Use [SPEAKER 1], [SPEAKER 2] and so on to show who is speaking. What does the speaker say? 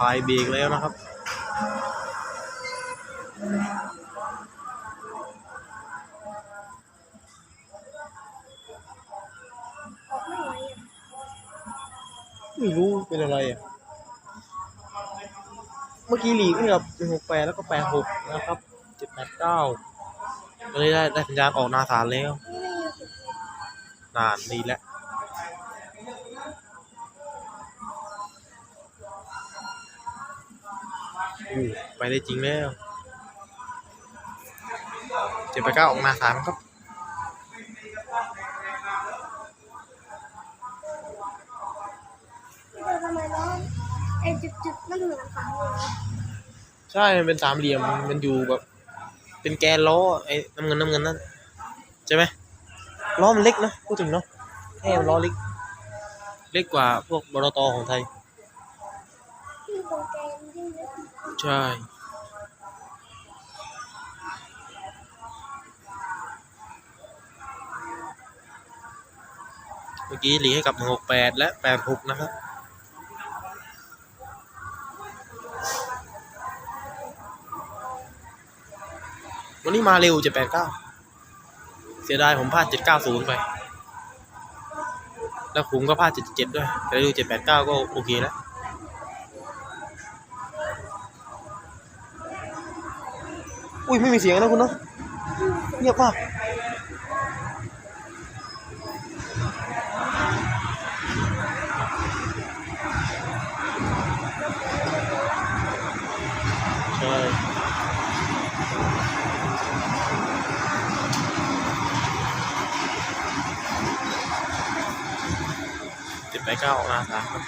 [SPEAKER 1] ลายเบรกแล้วนะครับ
[SPEAKER 2] ไม่
[SPEAKER 1] รู้เป็นอะไรอะ เมื่อกี้หลีกให้กับหนึ่งหกแปดแล้วก็แปดหกนะครับเจ็ดแปดเก้าก็เลยได้ได้สัญญาณออกนาสารแล้ว
[SPEAKER 2] นา
[SPEAKER 1] นานดีแล้ว อู้ไปได้จริงแล้วเจ็ดแปเก้าออกหนาสารครับ
[SPEAKER 2] ทำไมร้อนไอ้จุดๆนั่นเหมือนฝังเลยนะ
[SPEAKER 1] ใช่มันเป็นสามเหลี่ยมมันอยู่แบบ เป็นแกนล้อไอ้น้ำเงินน้ำเงินนั่นใช่ไหมล้อมันเล็กนะพูดถึงเนาะแค่ล้อเล็ก เล็กกว่าพวกบรตของไทย
[SPEAKER 2] ที่ตรงแกนยิ่งเล็ก
[SPEAKER 1] ใช่เมื่อกี้หลีให้กับ168 และ 86 นะครับ วันนี้มาเร็ว789 เสียดายผมพลาด 790 ไป แล้วผมก็พลาด 77 ด้วย แต่ดู789 ก็โอเคแล้ว อุ้ยไม่มีเสียงนะคุณเนาะเงียบป่ะใช่เจ็ดไปเก้าออกมาสามครับ